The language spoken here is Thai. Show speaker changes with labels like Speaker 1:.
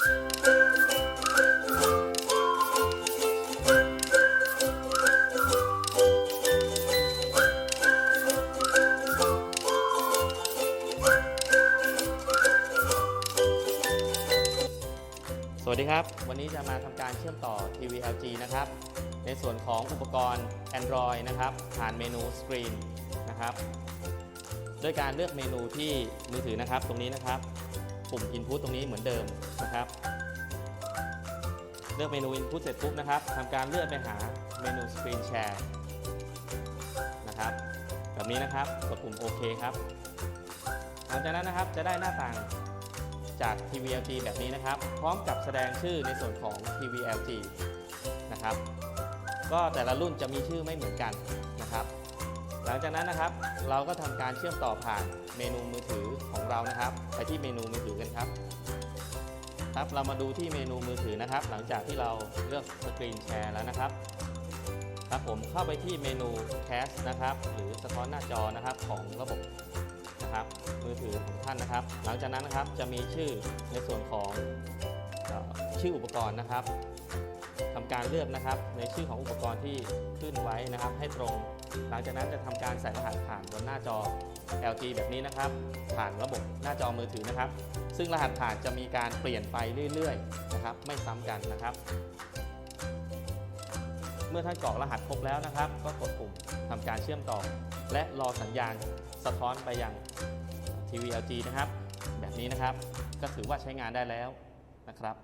Speaker 1: สวัสดีครับ วันนี้จะมาทำการเชื่อมต่อทีวี LG นะครับ ในส่วนของอุปกรณ์ Android นะครับ ผ่านเมนูสกรีนนะครับ ด้วยการเลือกเมนูที่มือถือนะครับ ตรงนี้นะครับ ปุ่ม Input ตรงนี้เหมือนเดิมนะครับ เลือกเมนู Input เสร็จปุ๊บนะครับทำการเลื่อนไปหาเมนู Screen Share นะครับแบบนี้นะครับกดปุ่มโอเคครับหลังจากนั้นนะครับจะได้หน้าต่างจาก TV LG แบบนี้นะครับ พร้อมกับแสดงชื่อในส่วนของ TV LG นะครับ ก็แต่ละรุ่นจะมีชื่อไม่เหมือนกันนะครับ ลังจากนั้นนะครับ เราก็ทำการเชื่อมต่อผ่านเมนูมือถือของเรานะครับ ไปที่เมนูมือถือกันครับ ครับเรามาดูที่เมนูมือถือนะครับ หลังจากที่เราเลือกสกรีนแชร์แล้วนะครับครับผมเข้าไปที่เมนู Cast นะครับ หรือสะท้อนหน้าจอนะครับของระบบนะครับ มือถือของท่านนะครับ หลังจากนั้นนะครับจะมีชื่อในส่วนของชื่ออุปกรณ์นะครับทำการเลือกนะครับในชื่อของอุปกรณ์ที่ นไว้นะครับ ให้ตรง หลังจากนั้นจะทำการใส่รหัสผ่านบนหน้าจอ LG แบบนี้นะครับ ผ่านระบบหน้าจอมือถือนะครับ ซึ่งรหัสผ่านจะมีการเปลี่ยนไปเรื่อยๆนะครับ ไม่ซ้ำกันนะครับ เมื่อท่านกรอกรหัสครบแล้วนะครับ ก็กดปุ่มทำการเชื่อมต่อ และรอสัญญาณสะท้อนไปยังทีวี LG นะครับ แบบนี้นะครับ ก็ถือว่าใช้งานได้แล้วนะครับ